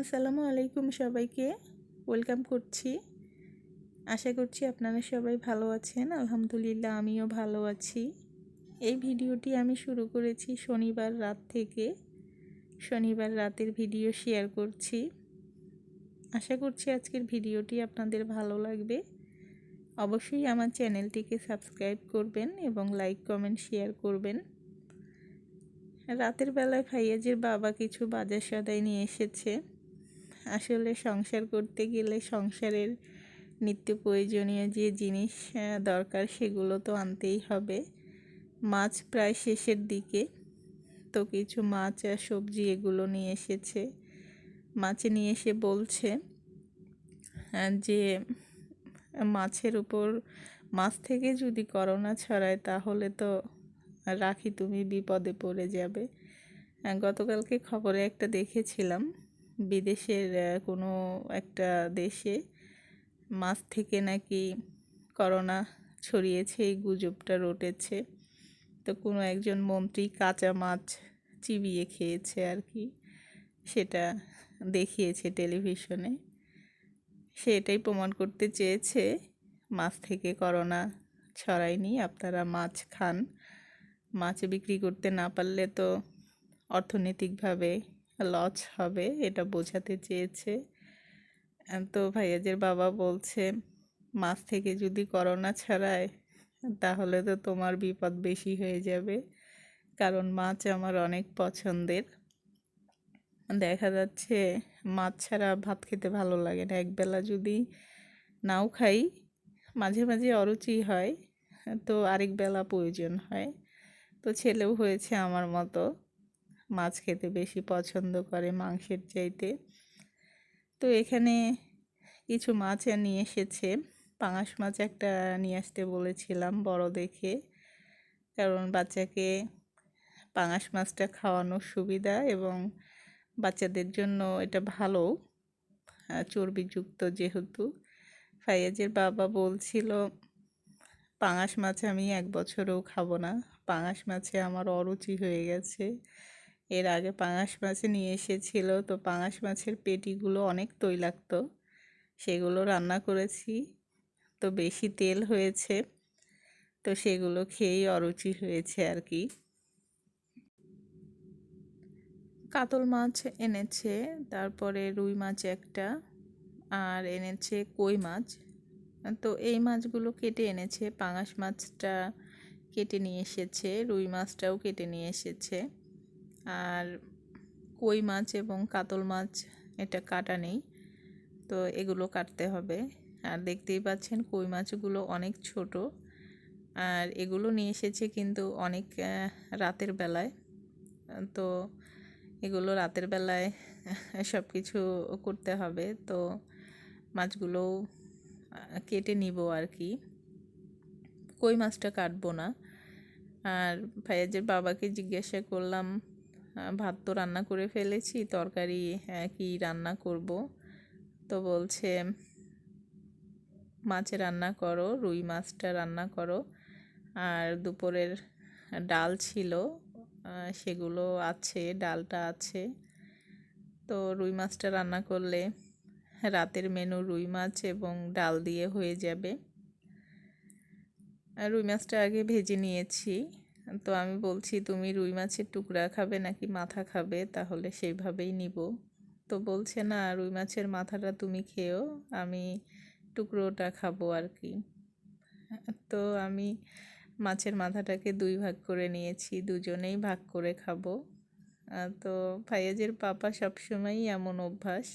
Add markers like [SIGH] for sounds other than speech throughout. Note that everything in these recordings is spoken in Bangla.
আসসালামু আলাইকুম সবাইকে। ওয়েলকাম করছি। আশা করছি আপনারা সবাই ভালো আছেন। আলহামদুলিল্লাহ, আমিও ভালো আছি। এই ভিডিওটি আমি শুরু করেছি শনিবার রাত থেকে। শনিবার রাতের ভিডিও শেয়ার করছি। আশা করছি আজকের ভিডিওটি আপনাদের ভালো লাগবে। অবশ্যই আমার চ্যানেলটিকে সাবস্ক্রাইব করবেন এবং লাইক কমেন্ট শেয়ার করবেন। রাতের বেলায় ফাইয়াজের বাবা কিছু বাজার সদাই নিয়ে এসেছে। আসলে সংসার করতে গেলে সংসারের নিত্য প্রয়োজনীয় যে জিনিস দরকার সেগুলো তো আনতেই হবে। মাছ প্রায় শেষের দিকে। তো কিছু মাছ আর সবজি এগুলো নিয়ে এসেছে। মাছে নিয়ে এসে বলছে যে মাছের উপর মাছ থেকে যদি করোনা ছড়ায় তাহলে তো রাখি তুমি বিপদে পড়ে যাবে। গতকালকে খবরে একটা দেখেছিলাম। বিদেশের কোনো একটা দেশে মাছ থেকে নাকি করোনা ছড়িয়েছে, এই গুজবটা রটেছে। তো কোনো একজন মন্ত্রী কাঁচা মাছ চিবিয়ে খেয়েছে আর কি, সেটা দেখিয়েছে টেলিভিশনে। সে এটাই প্রমাণ করতে চেয়েছে, মাছ থেকে করোনা ছড়ায়নি, আপনারা মাছ খান। মাছ বিক্রি করতে না পারলে তো অর্থনৈতিকভাবে লস হবে, এটা বোঝাতে চেয়েছে। তো ভাইয়াজের বাবা বলছে, মাছ থেকে যদি করোনা ছাড়ায়, তাহলে তো তোমার বিপদ বেশি হয়ে যাবে। কারণ মাছ আমার অনেক পছন্দের। দেখা যাচ্ছে, মাছ ছাড়া ভাত খেতে ভালো লাগে না। একবেলা যদি নাও খাই, মাঝে মাঝে অরুচি হয়, তো আরেক বেলা প্রয়োজন হয়। তো ছেলেও হয়েছে আমার মতো। মাছ খেতে বেশি পছন্দ করে মাংসের চাইতে। তো এখানে কিছু মাছ নিয়ে এসেছে। পাঙাশ মাছ একটা নিয়ে আসতে বলেছিলাম বড় দেখে। কারণ বাচ্চাকে পাঙাশ মাছটা খাওয়ানোর সুবিধা এবং বাচ্চাদের জন্য এটা ভালো চর্বিযুক্ত যেহেতু। ফাইয়াজের বাবা বলছিল, পাঙাশ মাছ আমি এক বছরেও খাব না। পাঙাশ মাছে আমার অরুচি হয়ে গেছে। এর আগে পাঙাশ মাছে নিয়ে এসেছিল, তো পাঙাশ মাছের পেটিগুলো অনেক তৈলাক্ত। সেগুলো রান্না করেছি, তো বেশি তেল হয়েছে, তো সেগুলো খেয়েই অরুচি হয়েছে আর কি। কাতল মাছ এনেছে, তারপরে রুই মাছ একটা, আর এনেছে কই মাছ। তো এই মাছগুলো কেটে এনেছে, পাঙাশ মাছটা কেটে নিয়ে এসেছে, রুই মাছটাও কেটে নিয়ে এসেছে। আর কই মাছ এবং কাতল মাছ এটা কাটা নেই, তো এগুলো কাটতে হবে। আর দেখতেই পাচ্ছেন কই মাছগুলো অনেক ছোট। আর এগুলো নিয়ে এসেছে কিন্তু অনেক রাতের বেলায়। তো এগুলো রাতের বেলায় [LAUGHS] সব কিছু করতে হবে। তো মাছগুলো কেটে নিব আর কি। কই মাছটা কাটবো না। আর ভাইয়াজের বাবাকে জিজ্ঞাসা করলাম ভাত তো রান্না করে ফেলেছি, তরকারি কি রান্না করব? তো বলছে, মাছ রান্না করো, রুই মাছটা রান্না করো। আর দুপুরের ডাল ছিল সেগুলো আছে, ডালটা আছে। তো রুই মাছটা রান্না করলে রাতের মেনু রুই মাছ এবং ডাল দিয়ে হয়ে যাবে। রুই মাছটা আগে ভেজে নিয়েছি। তো আমি বলছি, তুমি রুই মাছের টুকরা খাবে নাকি মাথা খাবে? তাহলে সেইভাবেই নিব। তো বলছে, না, রুই মাছের মাথাটা তুমি খেও আমি টুকরোটা খাব আর কি। তো আমি মাছের মাথাটাকে দুই ভাগ করে নিয়েছি, দুজনেই ভাগ করে খাব। তো ফাইয়াজের পাপা সবসময়ই এমন অভ্যাস।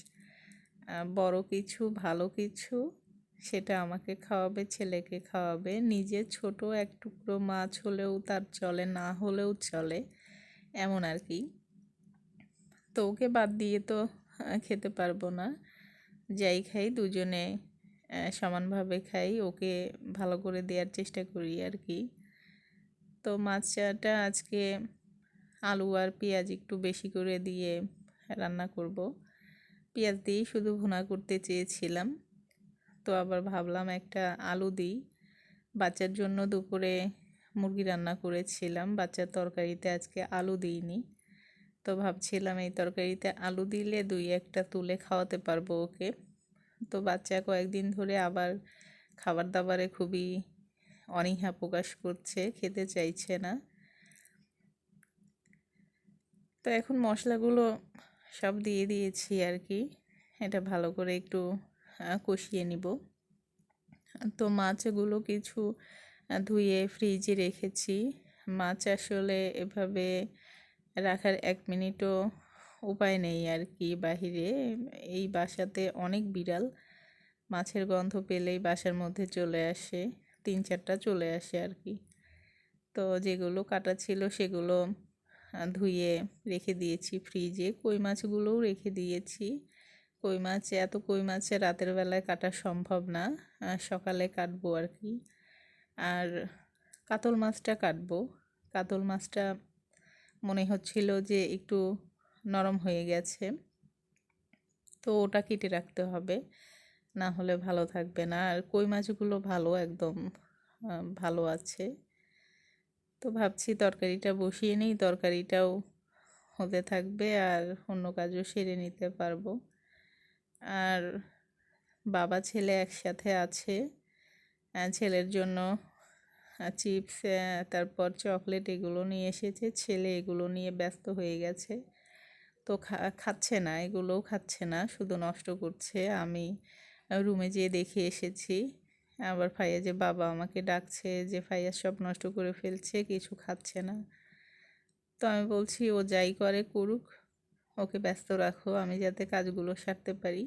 বড় কিছু, ভালো কিছু সেটা আমাকে খাওয়াবে, ছেলেকে খাওয়াবে। নিজে ছোট এক টুকরো মাছ হলেও তার চলে, না হলেও চলে, এমন আর কি। তো ওকে বাদ দিয়ে তো খেতে পারব না। যাই খাই, দুজনে সমানভাবে খাই। ওকে ভালো করে দেওয়ার চেষ্টা করি আর কি। তো মাছটা আজকে আলু আর পেঁয়াজ একটু বেশি করে দিয়ে রান্না করব। পেঁয়াজ দিয়েই শুধু ভুনা করতে চেয়েছিলাম। তো আবার ভাবলাম একটা আলু দিই। বাচ্চার জন্য দুপুরে মুরগি রান্না করেছিলাম। বাচ্চার তরকারিতে আজকে আলু দিইনি। তো ভাবছিলাম এই তরকারিতে আলু দিলে দুই একটা তুলে খাওয়াতে পারব ওকে। তো বাচ্চা কয়েকদিন ধরে আবার খাবার দাবারে খুবই অনীহা প্রকাশ করছে, খেতে চাইছে না। তো এখন মশলাগুলো সব দিয়ে দিয়েছি আর কি। এটা ভালো করে একটু কষিয়ে নিব। তো মাছগুলো কিছু ধুয়ে ফ্রিজে রেখেছি। মাছ আসলে এভাবে রাখার এক মিনিটও উপায় নেই আর কি বাহিরে। এই বাসাতে অনেক বিড়াল, মাছের গন্ধ পেলেই বাসার মধ্যে চলে আসে, তিন চারটা চলে আসে আর কি। তো যেগুলো কাটা ছিল সেগুলো ধুয়ে রেখে দিয়েছি ফ্রিজে। কই মাছগুলোও রেখে দিয়েছি। কই মাছ? এত কই মাছে রাতের বেলায় কাটা সম্ভব না। সকালে কাটবো আর কি। আর কাতল মাছটা কাটবো। কাতল মাছটা মনে হচ্ছিল যে একটু নরম হয়ে গেছে। তো ওটা কেটে রাখতে হবে। না হলে ভালো থাকবে না। আর কই মাছগুলো ভালো একদম ভালো আছে। তো ভাবছি তরকারিটা বসিয়ে নিই। তরকারিটাও হতে থাকবে আর অন্য কাজও সেরে নিতে পারব। আর বাবা ছেলে একসাথে আছে। ছেলের জন্য চিপস তারপর চকলেট এগুলো নিয়ে এসেছে। ছেলে এগুলো নিয়ে ব্যস্ত হয়ে গেছে। তো খাচ্ছে না, এগুলোও খাচ্ছে না, শুধু নষ্ট করছে। আমি রুমে যেয়ে দেখে এসেছি। আবার ফাইয়া যে বাবা আমাকে ডাকছে যে ফাইয়া সব নষ্ট করে ফেলছে, কিছু খাচ্ছে না। তো আমি বলছি, ও যাই করে করুক। ওকে ব্যস্ত রাখো, আমি যাতে কাজগুলো সারতে পারি।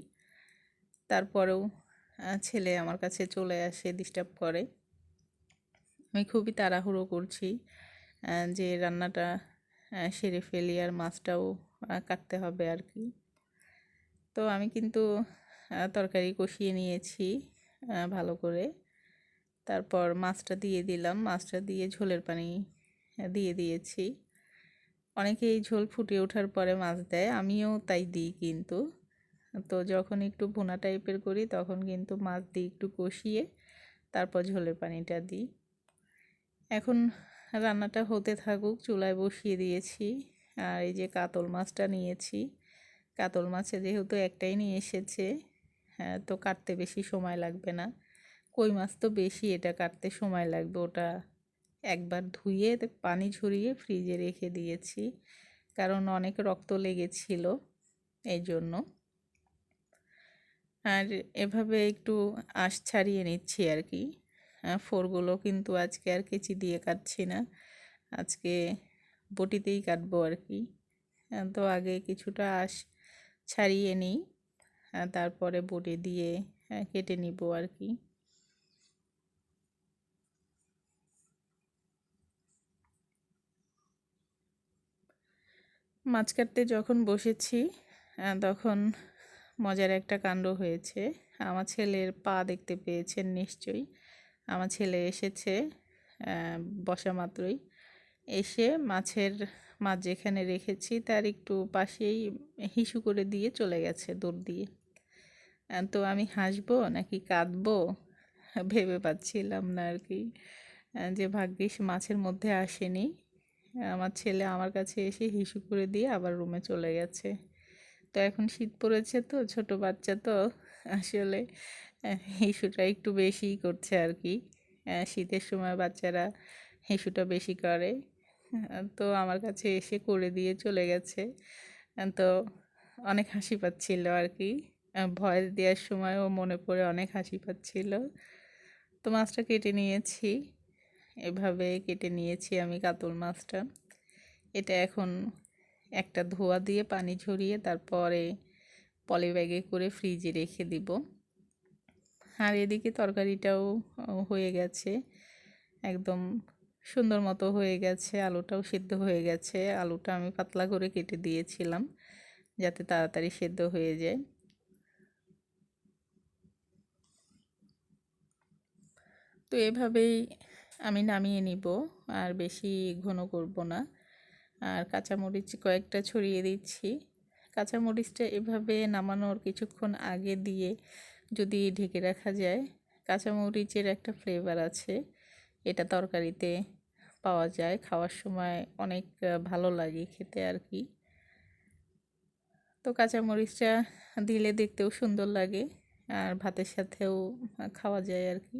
তারপরেও ছেলে আমার কাছে চলে আসে ডিস্টার্ব করে। আমি খুবই তাড়াহুড়ো করছি যে রান্নাটা সেরে ফেলি আর মাছটাও কাটতে হবে আর কি। তো আমি কিন্তু তরকারি কষিয়ে নিয়েছি ভালো করে। তারপর মাছটা দিয়ে দিলাম, মাছটা দিয়ে ঝোলের পানি দিয়ে দিয়েছি। অনেকে এই ঝোল ফুটে ওঠার পরে মাছ দেয়, আমিও তাই দিই কিন্তু। তো যখন একটু ভুনা টাইপের করি তখন কিন্তু মাছ দিই একটু কষিয়ে তারপর ঝোলের পানিটা দিই। এখন রান্নাটা হতে থাকুক, চুলায় বসিয়ে দিয়েছি। আর এই যে কাতল মাছটা নিয়েছি, কাতল মাছে যেহেতু একটাই নিয়ে এসেছে হ্যাঁ তো কাটতে বেশি সময় লাগবে না। কই মাছ তো বেশি, এটা কাটতে সময় লাগবে, ওটা একবার ধুয়ে পানি ঝরিয়ে ফ্রিজে রেখে দিয়েছি। কারণ অনেক রক্ত লেগেছিল এই জন্য আর এভাবে একটু আঁশ ছাড়িয়ে নিচ্ছি আর কি ফোরগুলো কিন্তু আজকে আর কেচি দিয়ে কাটছি না। আজকে বটিতেই কাটবো আর কি তো আগে কিছুটা আঁশ ছাড়িয়ে নিই। তারপরে বটি দিয়ে কেটে নিব আর কি মাছ কাটতে যখন বসেছি তখন মজার একটা কাণ্ড হয়েছে। আমার ছেলের পা দেখতে পেয়েছেন নিশ্চয়ই। আমার ছেলে এসেছে বসা মাত্রই। এসে মাছের মাছ যেখানে রেখেছি, তার একটু পাশেই হিসু করে দিয়ে চলে গেছে দৌড় দিয়ে। তো আমি হাসবো নাকি কাঁদবো? ভেবে পাচ্ছিলাম না আর কি। যে ভাগ্যিস মাছের মধ্যে আসেনি। আমার ছেলে আমার কাছে এসে হিসু করে দিয়ে আবার রুমে চলে গেছে। তো এখন শীত পড়েছে তো, ছোট বাচ্চা তো, আসলে হিসুটা একটু বেশিই করছে আর কি। শীতের সময় বাচ্চারা হিসুটা বেশি করে। তো আমার কাছে এসে করে দিয়ে চলে গেছে। তো অনেক হাসি পাচ্ছিল আর কি। ভয় দেওয়ার সময়ও মনে পড়ে অনেক হাসি পাচ্ছিল। তো মাছটা কেটে নিয়েছি। এভাবে কেটে নিয়েছি আমি কাতল মাছটা। এটা এখন একটা ধোয়া দিয়ে পানি ঝরিয়ে তারপরে পলি ব্যাগে করে ফ্রিজে রেখে দিব। আর এদিকে তরকারিটাও হয়ে গেছে। একদম সুন্দর মতো হয়ে গেছে, আলুটাও সিদ্ধ হয়ে গেছে। আলুটা আমি পাতলা করে কেটে দিয়েছিলাম যাতে তাড়াতাড়ি সেদ্ধ হয়ে যায়। তো এভাবেই আমি নামিয়ে নিব, আর বেশি ঘন করব না। আর কাঁচামরিচ কয়েকটা ছড়িয়ে দিচ্ছি। কাঁচামরিচটা এভাবে নামানোর কিছুক্ষণ আগে দিয়ে যদি ঢেকে রাখা যায়, কাঁচামরিচের একটা ফ্লেভার আছে। এটা তরকারিতে পাওয়া যায়, খাওয়ার সময় অনেক ভালো লাগে খেতে আর কি। তো কাঁচামরিচটা দিলে দেখতেও সুন্দর লাগে, আর ভাতের সাথেও খাওয়া যায় আর কি।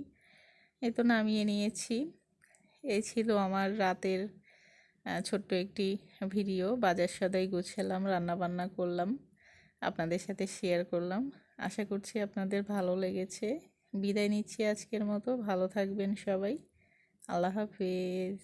এই তো নামিয়ে নিয়েছি। এই ছিল আমার রাতের ছোট্ট একটি ভিডিও। বাজার সদাই গুছালাম রান্না বান্না করলাম, আপনাদের সাথে শেয়ার করলাম। আশা করছি আপনাদের ভালো লেগেছে। বিদায় নিচ্ছি আজকের মতো। ভালো থাকবেন সবাই। আল্লাহ হাফেজ।